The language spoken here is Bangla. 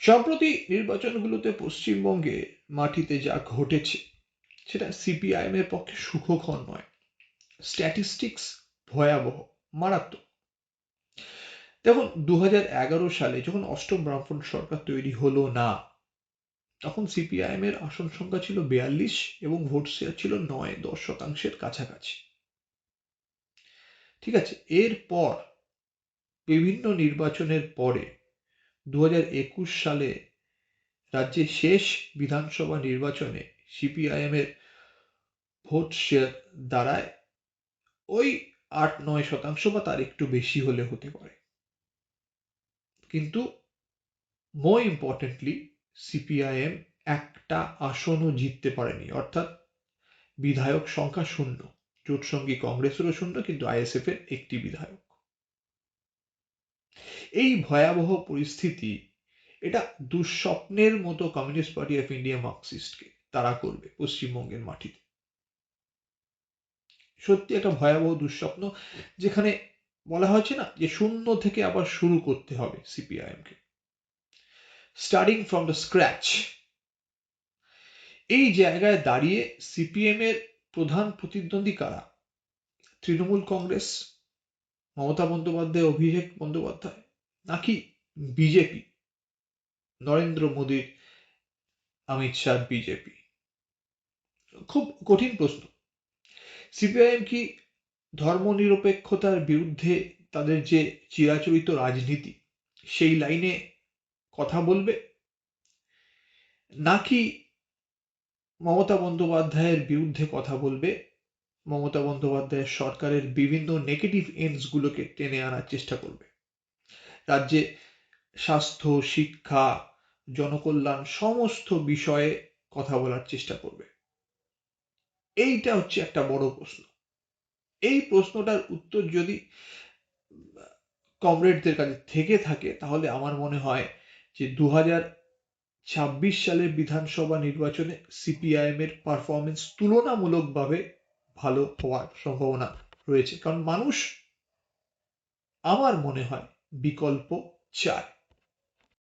সম্প্রতি নির্বাচনগুলোতে পশ্চিমবঙ্গে মাটিতে যা ঘটেছে, সেটা সিপিআইএম এর পক্ষে সুখকর নয়। স্ট্যাটিস্টিক্স ভয়াবহ, মারাত্মক। দেখুন দু হাজার এগারো সালে যখন অষ্টম ব্রাহ্মণ সরকার তৈরি হলো না, তখন সিপিআইএম এর আসন সংখ্যা ছিল বিয়াল্লিশ এবং ভোট শেয়ার ছিল নয়, দশ শতাংশের কাছাকাছি। ঠিক আছে, এরপর বিভিন্ন নির্বাচনের পরে দু হাজার একুশ সালে রাজ্যের শেষ বিধানসভা নির্বাচনে সিপিআইএম এর ভোট শেয়ার দাঁড়ায়। ওই আট নয় শতাংশ বা তার একটু বেশি হলে হতে পারে। কিন্তু মোর ইম্পর্টেন্টলি সিপিআইএম একটা আসনও জিততে পারেনি। অর্থাৎ বিধায়ক সংখ্যা শূন্য। জোটসঙ্গী কংগ্রেসেরও শূন্য, কিন্তু আইএসএফ এর একটি বিধায়ক। এই ভয়াবহ পরিস্থিতি, এটা দুঃস্বপ্নের মতো কমিউনিস্ট পার্টি অফ ইন্ডিয়া মার্কসিস্টকে তারা করবে পশ্চিমবঙ্গের মাটিতে। সত্যি একটা ভয়াবহ দুঃস্বপ্ন, যেখানে বলা হয়েছে না যে শূন্য থেকে আবার শুরু করতে হবে সিপিআইএমকে স্টার্টিং ফ্রম দ্য স্ক্র্যাচ এই জায়গায় দাঁড়িয়ে সিপিএম এর প্রধান প্রতিদ্বন্দ্বী কারা? তৃণমূল কংগ্রেস, মমতা বন্দ্যোপাধ্যায়, অভিষেক বন্দ্যোপাধ্যায়। নাকি বিজেপি? নরেন্দ্র মোদীর অমিত শাহ বিজেপি? খুব কঠিন প্রশ্ন। সিপিআইএম কি ধর্মনিরপেক্ষতার বিরুদ্ধে তাদের যে চিরাচরিত রাজনীতি, সেই লাইনে কথা বলবে? নাকি মমতা বন্দ্যোপাধ্যায়ের বিরুদ্ধে কথা বলবে? মমতা বন্দ্যোপাধ্যায়ের সরকারের বিভিন্ন নেগেটিভ এন্ডসগুলোকে টেনে আনার চেষ্টা করবে। রাজ্যে স্বাস্থ্য, শিক্ষা, জনকল্যাণ সমস্ত বিষয়ে কথা বলার চেষ্টা করবে। এইটা হচ্ছে একটা বড় প্রশ্ন। এই প্রশ্নটার উত্তর যদি কমরেডদের কাছে থেকে থাকে, তাহলে আমার মনে হয় যে দু ছাব্বিশ সালের বিধানসভা নির্বাচনে সিপিআইএম এর পারফরমেন্স তুলনামূলকভাবে ভালো হওয়ার সম্ভাবনা রয়েছে। কারণ মানুষ, আমার মনে হয় বিকল্প চায়